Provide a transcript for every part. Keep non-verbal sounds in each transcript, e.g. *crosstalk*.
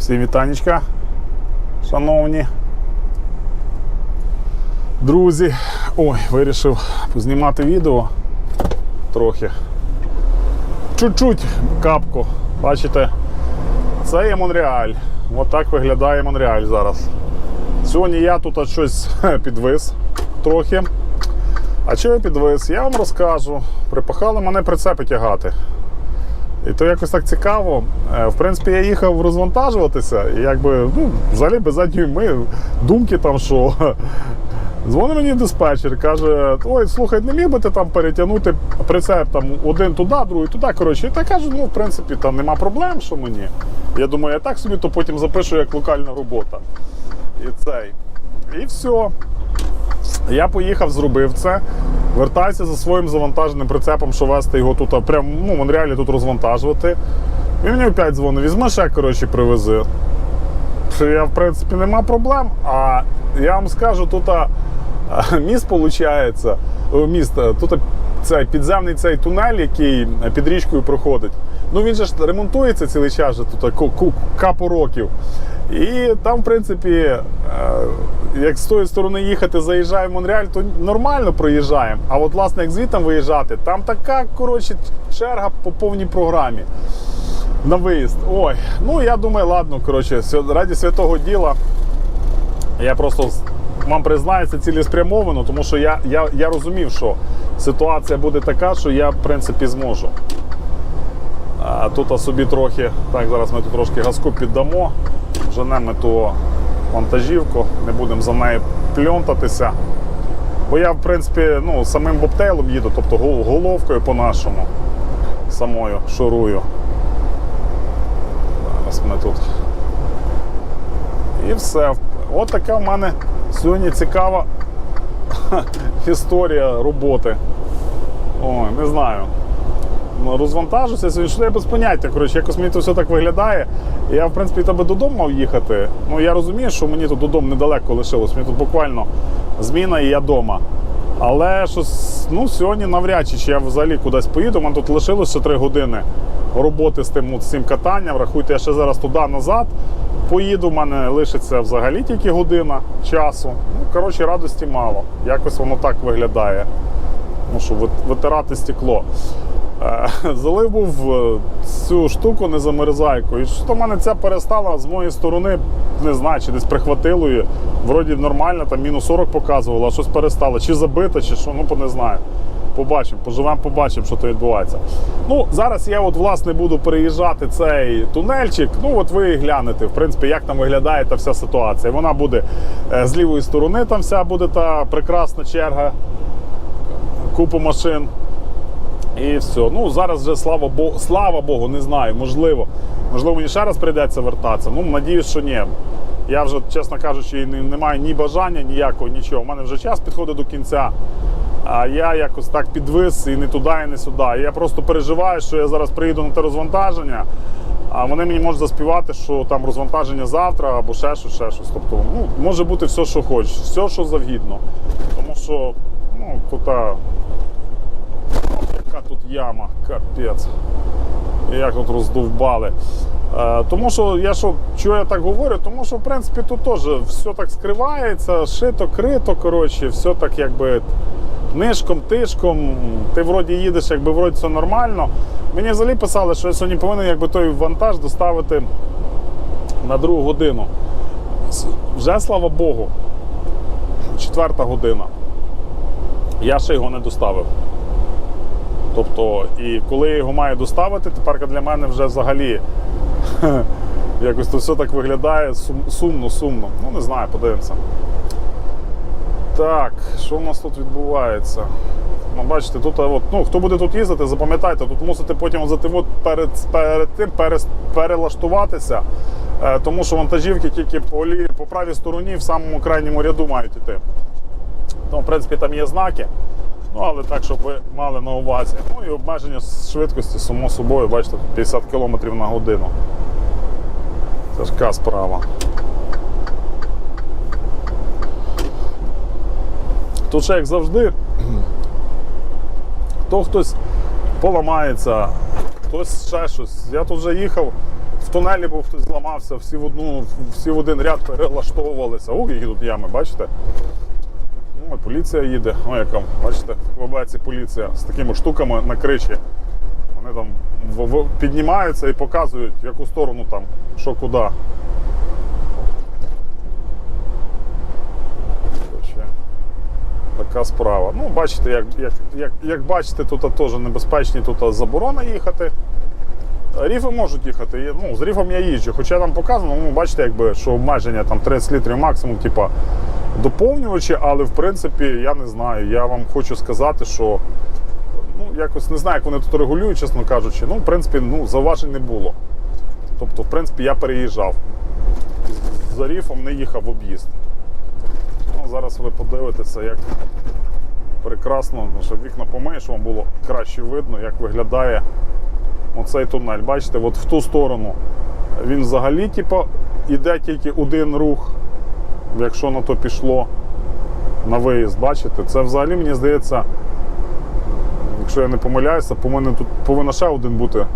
Всім вітанечка, шановні друзі. Ой, вирішив знімати відео трохи. Чуть-чуть капку. Бачите, це є Монреаль. От так виглядає Монреаль зараз. Сьогодні я тут щось *laughs* підвис трохи. А чого я підвис? Я вам розкажу. Припахали мене прицепи тягати. І то якось так цікаво. Е, В принципі, я їхав розвантажуватися, і якби ну, взагалі без задньої ми думки там, що *laughs* дзвонить мені диспетчер, каже: Ой, слухай, не міг би ти там перетягнути прицеп там один туди, другий туди. Коротше, і так кажу, ну в принципі, там нема проблем, що мені. Я думаю, я так собі то потім запишу як локальна робота. І цей. І все. Я поїхав, зробив це. Вертаюся за своїм завантаженим прицепом, що вести його тут, прям ну, в Монреалі тут розвантажувати. Він мені опять дзвонить, візьми ще, коротше, привези. Я, в принципі, нема проблем. А я вам скажу, тут *laughs* міст виходить, міст, тут цей підземний цей тунель, який під річкою проходить. Ну він же ж ремонтується цілий час, же тут капу років. І там, в принципі, е, як з тої сторони їхати, заїжджаємо в Монреаль, то нормально проїжджаємо. А от, власне, як звідти виїжджати, там така коротше, черга по повній програмі на виїзд. Ой, ну я думаю, ладно, коротше, раді святого діла. Я просто вам признаюся цілеспрямовано, тому що я, я, я розумів, що ситуація буде така, що я, в принципі, зможу. Тут собі трохи, так, зараз ми тут трошки газку піддамо, женемо ту вантажівку, не будемо за нею пльонтатися. Бо я, в принципі, ну, самим бобтейлом їду, тобто головкою по-нашому, самою шурую. Зараз ми тут. І все. От така в мене сьогодні цікава *laughs* історія роботи. Ой, не знаю. Розвантажуся що я без поняття. Коротше, якось мені це все так виглядає. Я, в принципі, тебе додому мав їхати. Ну, я розумію, що мені тут додому недалеко лишилось. Мені тут буквально зміна і я вдома. Але щось, ну, сьогодні навряд чи чи я взагалі кудись поїду. У мене тут лишилося 3 години роботи з тим, от, з цим катанням. Рахуйте, я ще зараз туди назад поїду. У мене лишиться взагалі тільки година часу. Ну, коротше, радості мало. Якось воно так виглядає. Ну що, витирати стекло. Е, *laughs* Залив був е, цю штуку незамерзайку. І що в мене ця перестала з моєї сторони, не знаю, чи десь прихватило її. Вроді нормально, там мінус 40 показувало, а щось перестало. Чи забито, чи що, ну не знаю. Побачимо, поживемо, побачимо, що то відбувається. Ну, зараз я от власне буду переїжджати цей тунельчик. Ну, от ви глянете, в принципі, як там виглядає та вся ситуація. Вона буде е, з лівої сторони, там вся буде та прекрасна черга, купу машин. І все. Ну зараз вже слава Богу, слава Богу, не знаю. Можливо. Можливо, мені ще раз прийдеться вертатися. Ну, надіюсь, що ні. Я вже, чесно кажучи, не, маю ні бажання, ніякого, нічого. У мене вже час підходить до кінця. А я якось так підвис і не туди, і не сюди. І я просто переживаю, що я зараз приїду на те розвантаження, а вони мені можуть заспівати, що там розвантаження завтра або ще щось, ще щось. Тобто, ну, може бути все, що хочеш, все, що завгідно. Тому що, ну, тут. Тут яма, капець. Як тут роздовбали. Е, тому що я що, чого я так говорю? Тому що в принципі тут теж все так скривається, шито, крито, коротше, все так якби нишком, тишком. Ти вроді їдеш, якби вроді все нормально. Мені взагалі писали, що я сьогодні повинен якби той вантаж доставити на другу годину. Вже слава Богу, четверта година. Я ще його не доставив. Тобто, і коли я його маю доставити, тепер для мене вже взагалі *laughs* якось то все так виглядає сумно, сумно. Ну, не знаю, подивимося. Так, що в нас тут відбувається? Ну, бачите, тут от, ну, хто буде тут їздити, запам'ятайте, тут мусите потім тим от перед, перед тим перес- перелаштуватися, е, тому що вантажівки тільки по, лі, по правій стороні в самому крайньому ряду мають іти. Ну, в принципі, там є знаки. Ну, але так, щоб ви мали на увазі. Ну і обмеження швидкості, само собою, бачите, 50 км на годину. Тяжка справа. Тут ще як завжди, то хтось поламається, хтось ще щось. Я тут вже їхав в тунелі був хтось зламався, всі в одну, всі в один ряд перелаштовувалися. Ой, які тут ями, бачите? Ну, поліція їде. Ну, яка, бачите, в Квебеці поліція з такими штуками на кричі. Вони там піднімаються і показують, яку сторону там, що куди. Така справа. Ну, бачите, як, як, як, як бачите, тут теж небезпечні, тут заборона їхати. Ріфи можуть їхати. Ну, з ріфом я їжджу. Хоча там показано, ну, бачите, якби, що обмеження там 30 літрів максимум, типа доповнювачі, але в принципі я не знаю. Я вам хочу сказати, що ну, якось не знаю, як вони тут регулюють, чесно кажучи. Ну, в принципі, ну, зауважень не було. Тобто, в принципі, я переїжджав. За ріфом не їхав в об'їзд. Ну, зараз ви подивитеся, як прекрасно, ну, щоб вікна помиєш, вам було краще видно, як виглядає оцей тунель. Бачите, от в ту сторону він взагалі типу, іде тільки один рух, якщо на то пішло на виїзд. Бачите, це взагалі мені здається, якщо я не помиляюся, повинен тут повинен ще один бути.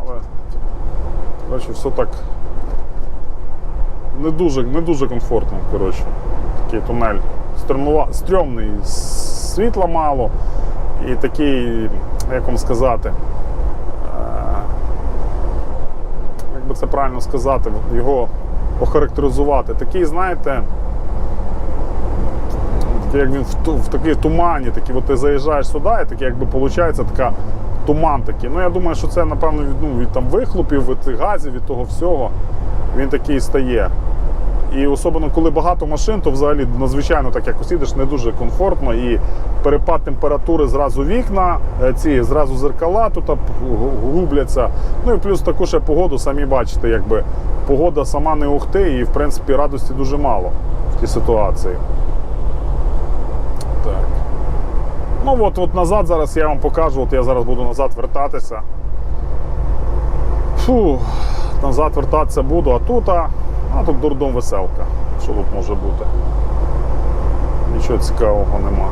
Але коротше, все так не дуже, не дуже комфортно. Коротше. Такий тунель. Стрьомний, світла мало і такий, як вам сказати, е, як би це правильно сказати, його охарактеризувати. Такий, знаєте, такий, як він в, в такій тумані, такий, от ти заїжджаєш сюди, і такий, якби виходить така туман такий. Ну, я думаю, що це, напевно, від, ну, від там вихлопів, від газів, від того всього, він такий стає. І особливо, коли багато машин, то взагалі надзвичайно так якось їдеш, не дуже комфортно. І перепад температури зразу вікна, е, ці зразу зеркала тут губляться. Ну і плюс таку ще погоду, самі бачите, якби погода сама не ухти, і в принципі радості дуже мало в тій ситуації. Так. Ну от, от назад зараз я вам покажу, от я зараз буду назад вертатися. Фу, назад вертатися буду, а тут, а, тут дурдом веселка. Що тут може бути? Нічого цікавого нема.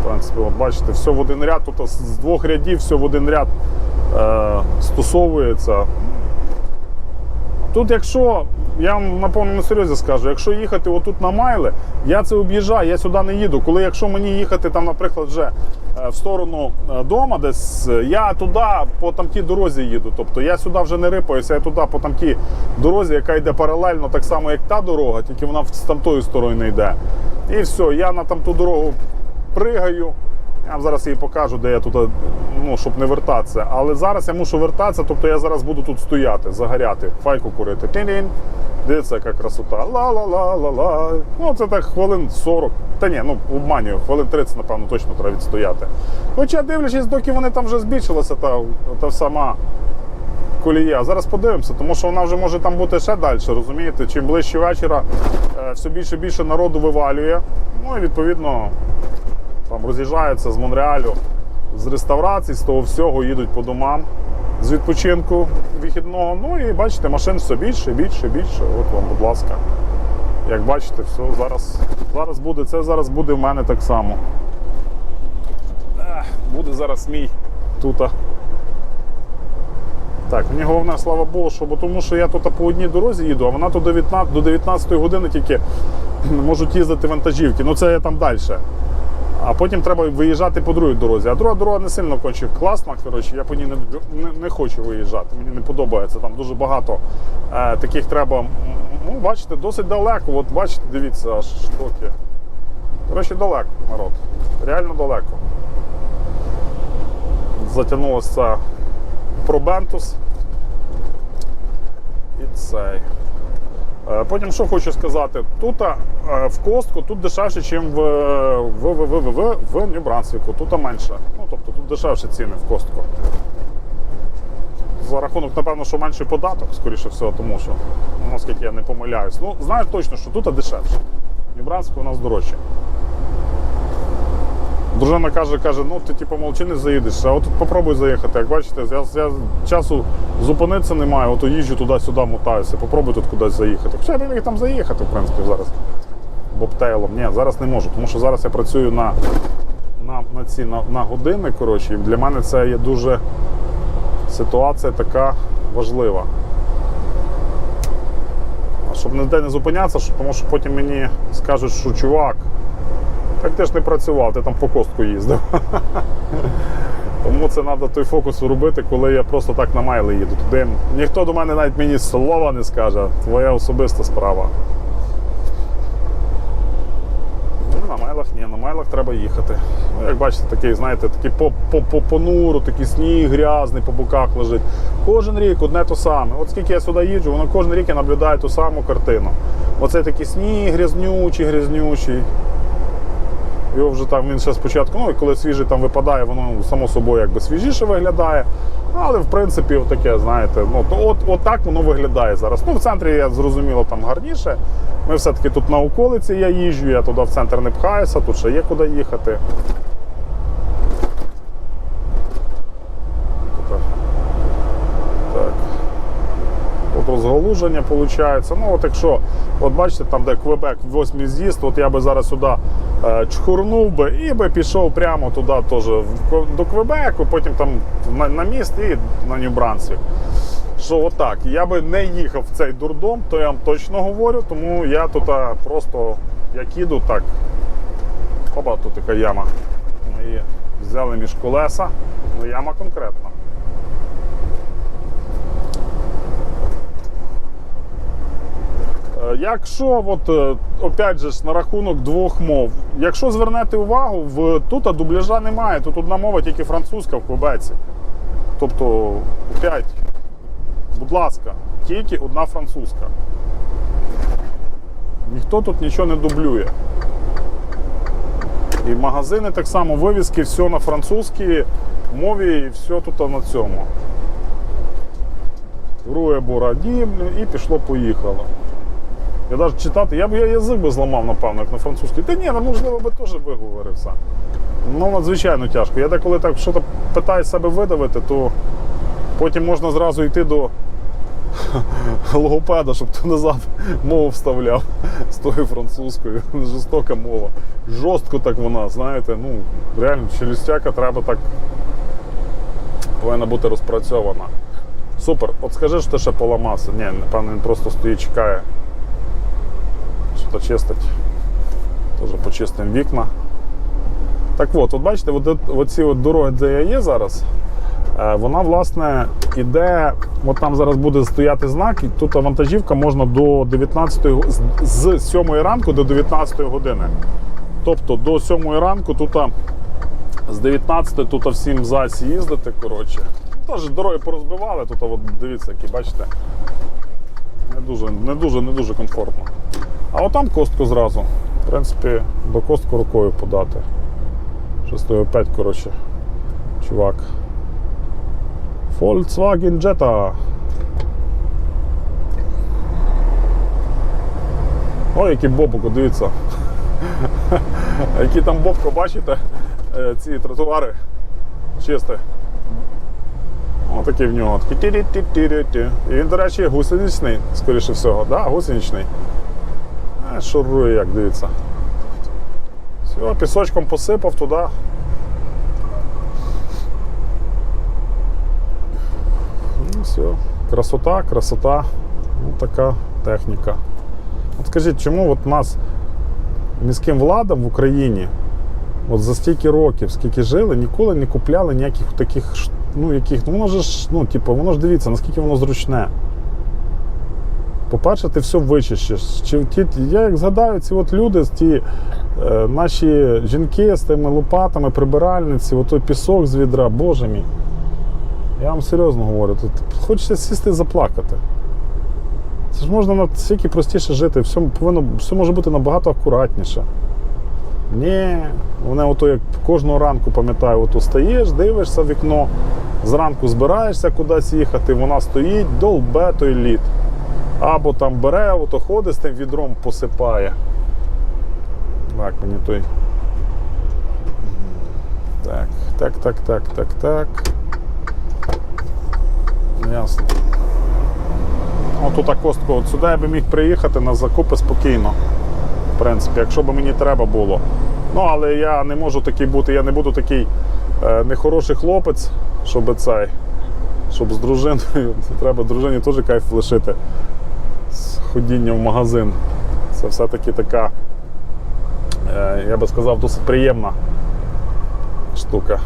В принципі, от бачите, все в один ряд, тут з двох рядів все в один ряд е, стосовується. Тут, якщо, я вам на повному серйозі скажу, якщо їхати отут на майли, я це об'їжджаю, я сюди не їду. Коли якщо мені їхати там, наприклад, вже в сторону е, дома, десь е, я туди по тамтій дорозі їду. Тобто я сюди вже не рипаюся, я туди по тамтій дорозі, яка йде паралельно, так само, як та дорога, тільки вона з тамтої сторони йде. І все, я на тамту дорогу пригаю. Я вам зараз її покажу, де я тут, ну, щоб не вертатися. Але зараз я мушу вертатися, тобто я зараз буду тут стояти, загоряти, файку курити. Тин-тин. Дивіться, яка красота. Ла-ла-ла-ла-ла. Ну, це так хвилин 40. Та ні, ну обманюю, хвилин 30, напевно, точно треба відстояти. Хоча дивлячись, доки вони там вже збільшилися, та, та сама колія. Зараз подивимося, тому що вона вже може там бути ще далі, розумієте? Чим ближче вечора е, все більше і більше народу вивалює. Ну і відповідно там роз'їжджаються з Монреалю, з реставрацій, з того всього їдуть по домам з відпочинку вихідного. Ну і бачите, машин все більше, більше, більше. От вам, будь ласка. Як бачите, все зараз, зараз буде, це зараз буде в мене так само. Буде зараз мій тут. Так, мені головне, слава Богу, що, бо тому що я тут по одній дорозі їду, а вона тут до 19, до 19 години тільки *clears throat* можуть їздити вантажівки. Ну це я там далі. А потім треба виїжджати по другій дорозі. А друга дорога не сильно конче класна. Коротше, я по ній не, не, не хочу виїжджати. Мені не подобається. Там дуже багато е, таких треба. Ну, бачите, досить далеко. От бачите, дивіться, аж штуки. Коротше, далеко, народ. Реально далеко. Затягнулося пробентус. І цей. Е, Потім що хочу сказати, тут е, в костку тут дешевше, ніж в, в, в, в, в, в, Нью-Брансвіку, тут менше. Ну, тобто тут дешевше ціни в костку. За рахунок, напевно, що менший податок, скоріше всього, тому що, наскільки я не помиляюсь. Ну, знаю точно, що тут дешевше. В Нью-Брансвіку у нас дорожче. Дружина каже, каже, ну ти типу молчи не заїдеш, а от попробуй заїхати. Як бачите, я, я часу зупинитися не маю, от їжджу туди-сюди мотаюся, попробуй тут кудись заїхати. Хоча я міг там заїхати, в принципі, зараз. Бобтейлом. Ні, зараз не можу, тому що зараз я працюю на, на, на ці на, на години. Коротше, і для мене це є дуже ситуація така важлива. Щоб ніде не зупинятися, тому що потім мені скажуть, що чувак, так ти ж не працював, ти там по костку їздив. *laughs* Тому це треба той фокус робити, коли я просто так на майли їду. Туди ніхто до мене навіть мені слова не скаже, твоя особиста справа. Ну, на майлах ні, на майлах треба їхати. Ну, як бачите, такий, знаєте, такий по, по, по понуру, такий сніг грязний по боках лежить. Кожен рік одне то саме. От скільки я сюди їжджу, воно кожен рік я наблюдаю ту саму картину. Оце такий сніг грязнючий, грязнючий. Його вже там він ще спочатку, ну і коли свіжий там випадає, воно само собою якби свіжіше виглядає. Але в принципі, таке, знаєте, ну то от, от так воно виглядає зараз. Ну, в центрі я зрозуміло там гарніше. Ми все-таки тут на околиці я їжджу, я туди в центр не пхаюся, тут ще є куди їхати. Тут, Так. От розгалуження виходить. Ну, от якщо, от бачите, там, де Квебек, восьмий з'їзд, от я би зараз сюди е, чхурнув би і би пішов прямо туди теж до Квебеку, потім там на, на міст і на Нью-Брансвік. Що отак, я би не їхав в цей дурдом, то я вам точно говорю, тому я тут просто як їду, так. Опа, тут така яма. Її взяли між колеса, ну яма конкретна. Якщо, от, е, опять же, на рахунок двох мов, якщо звернете увагу, в, тут дубляжа немає, тут одна мова тільки французька в Квебеці. Тобто, опять, будь ласка, тільки одна французька. Ніхто тут нічого не дублює. І магазини так само, вивіски, все на французькій мові і все тут на цьому. Рує Бураді і пішло-поїхало. Я навіть читати, я б я язик би зламав, напевно, як на французькій. Та ні, ну можливо би теж виговорився. Ну, надзвичайно тяжко. Я деколи так щось питаю себе видавити, то потім можна зразу йти до *laughs* логопеда, щоб ти назад мову вставляв з тою французькою. Жорстока мова. Жорстко так вона, знаєте, ну, реально, челюстяка треба так повинна бути розпрацьована. Супер. От скажи, що ти ще поламався. Ні, напевно, він просто стоїть, чекає. То. Теж почистимо вікна. Так от, от бачите, оці от дороги, де я є зараз, е, вона, власне, іде, от там зараз буде стояти знак, і тут вантажівка можна до 19 з- з 7 ранку до 19 години. Тобто до 7 ранку тут з 19 тут всім засі їздити. коротше. Теж дороги порозбивали, тут от, дивіться, які бачите. Не дуже, не дуже, не дуже комфортно. А отам костку зразу. В принципі, до костку рукою подати. Що стоїть опять, коротше, чувак. Volkswagen Jetta. Ой, який бобуко, дивіться. *laughs* Які там бобко, бачите? Е, Ці тротуари чисті. Ось такий в нього. І він, до речі, гусеничний, скоріше всього. Да, гусеничний. Шурує, як дивіться. Все, пісочком посипав туди. Ну, все. Красота, красота. Ну, така техніка. От скажіть, чому от нас міським владам в Україні от за стільки років, скільки жили, ніколи не купляли ніяких таких, ну, яких, ну воно ж, ну, типу, воно ж дивіться, наскільки воно зручне. По-перше, ти все вичищиш. Чи ті, я як згадаю, ці от люди, ті е, наші жінки з тими лопатами, прибиральниці, отой пісок з відра, боже мій. Я вам серйозно говорю, тут хочеться сісти і заплакати. Це ж можна настільки простіше жити, все, повинно, все може бути набагато акуратніше. Ні, вони ото як кожного ранку пам'ятаю, ото стаєш, дивишся в вікно, зранку збираєшся кудись їхати, вона стоїть, долбе той лід. Або там бере, ото ходить з тим відром посипає. Так, мені той. Так, так, так, так, так, так. Ясно. Отут костку, от сюди я би міг приїхати на закупи спокійно. В принципі, якщо б мені треба було. Ну, але я не можу такий бути, я не буду такий е, нехороший хлопець, щоб цей. щоб з дружиною, *laughs* треба дружині теж кайф лишити ходіння в магазин. Це все-таки така, е, я би сказав, досить приємна штука.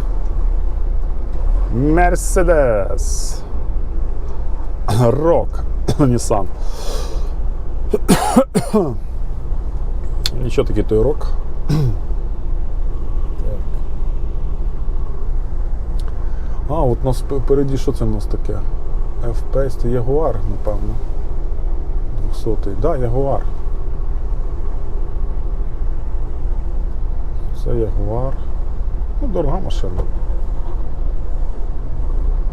Мерседес. Рок. *coughs* Нісан. *coughs* Нічого такий той рок. А, от у нас впереді, що це в нас таке? FPS це Ягуар, напевно. 200-й. Так, да, Ягуар. Це Ягуар. Ну, дорога машина.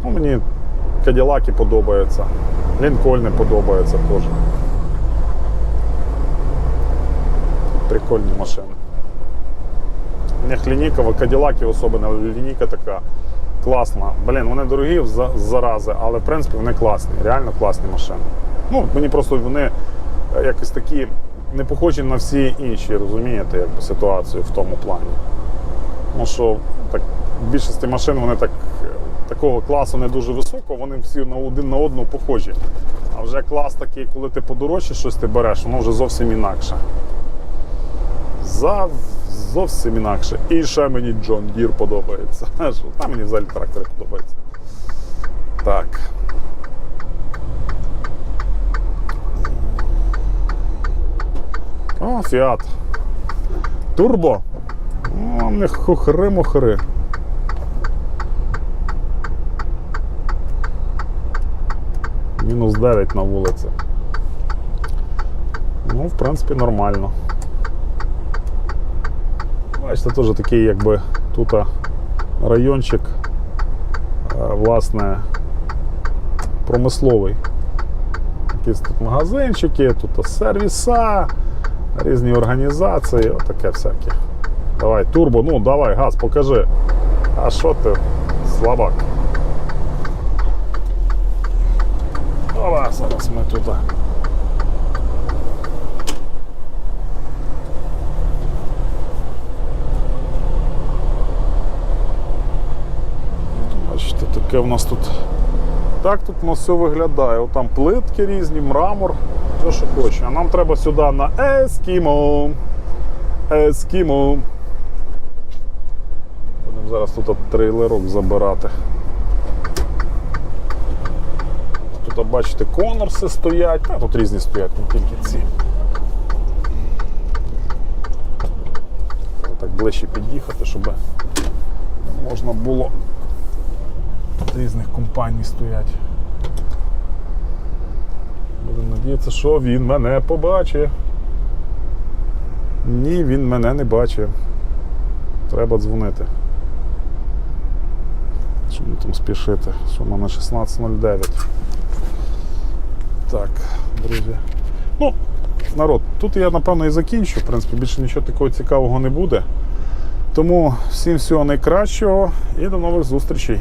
Ну, мені Каділаки подобаються. Лінкольни подобаються теж. Прикольні машини. Не лінійка, Каділаки особливо, лінійка така класна. Блін, вони дорогі зарази, але в принципі вони класні, реально класні машини. Ну, мені просто вони е, якось такі не похожі на всі інші, розумієте, якби ситуацію в тому плані. Тому що так, в більшості машин вони так, е, такого класу не дуже високо, вони всі на один на одного похожі. А вже клас такий, коли ти подорожче щось ти береш, воно вже зовсім інакше. За, зовсім інакше. І ще мені Джон Дір подобається. *laughs* Що, Та мені взагалі трактори подобаються. Так. О, Фіат. Турбо. О, не хохри-мохри. Мінус 9 на вулиці. Ну, в принципі, нормально. Бачите, теж такий, якби тут райончик, власне, промисловий. Якісь тут магазинчики, тут сервіса, різні організації, отаке всяке. Давай, турбо, ну давай, газ, покажи. А що ти, слабак? Ова, зараз ми тут. Бачите, таке в нас тут. Так тут у нас все виглядає. От там плитки різні, мрамор, все, що хоче. А нам треба сюди на Ескімо. Ескімо. Будемо зараз тут трейлерок забирати. Тут, бачите, конорси стоять, та тут різні стоять, не тільки ці. Так ближче під'їхати, щоб можна було різних компаній стоять. Надіятися, що він мене побачить. Ні, він мене не бачить. Треба дзвонити. Мені там спішити? Що в мене 16.09. Так, друзі. Ну, народ, тут я напевно і закінчу. В принципі, більше нічого такого цікавого не буде. Тому всім всього найкращого і до нових зустрічей.